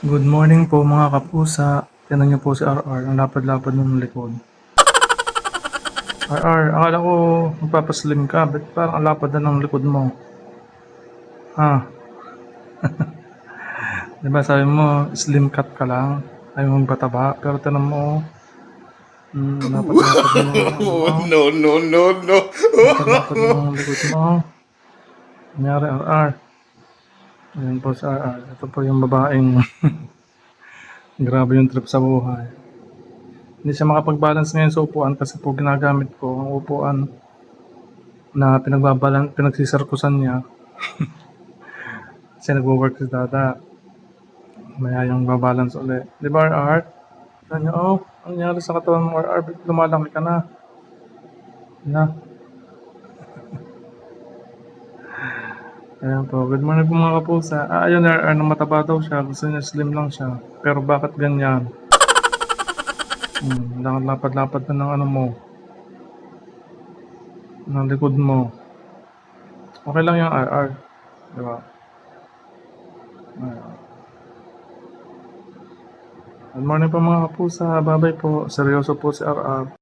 Good morning po mga kapusa. Tinan niyo po si RR, ang lapad-lapad ng likod. RR, akala ko magpapaslim ka, ba't parang ang lapad na ng likod mo? Ha? diba sabi mo, slim cut ka lang, ayaw mong pataba, pero tinan mo, mm, Oh, no, no, no, no. lapad ng likod mo. Nangyari RR. Ayan po si RR. Ito po yung babaeng grabe yung trip sa buhay. Hindi siya makapag-balance ngayon sa upuan kasi po ginagamit ko ang upuan na pinagbabalan, pinagsisarkusan niya. kasi nagwo-work si Dada. Maya yung babalance ulit. Di ba RR? Sabi niya, oh, ang nangyari sa katawan mo ba't lumalaki ka na? Na. Ayan po, good morning po mga kapusa. Ah, ayun, RR, na mataba daw siya. Gusto niya slim lang siya. Pero bakit ganyan? Hmm, lapad-lapad na ng ano mo. Ng likod mo. Okay lang yung RR. Di ba? Ayan. Good morning po mga kapusa. Babay po. Seryoso po si RR.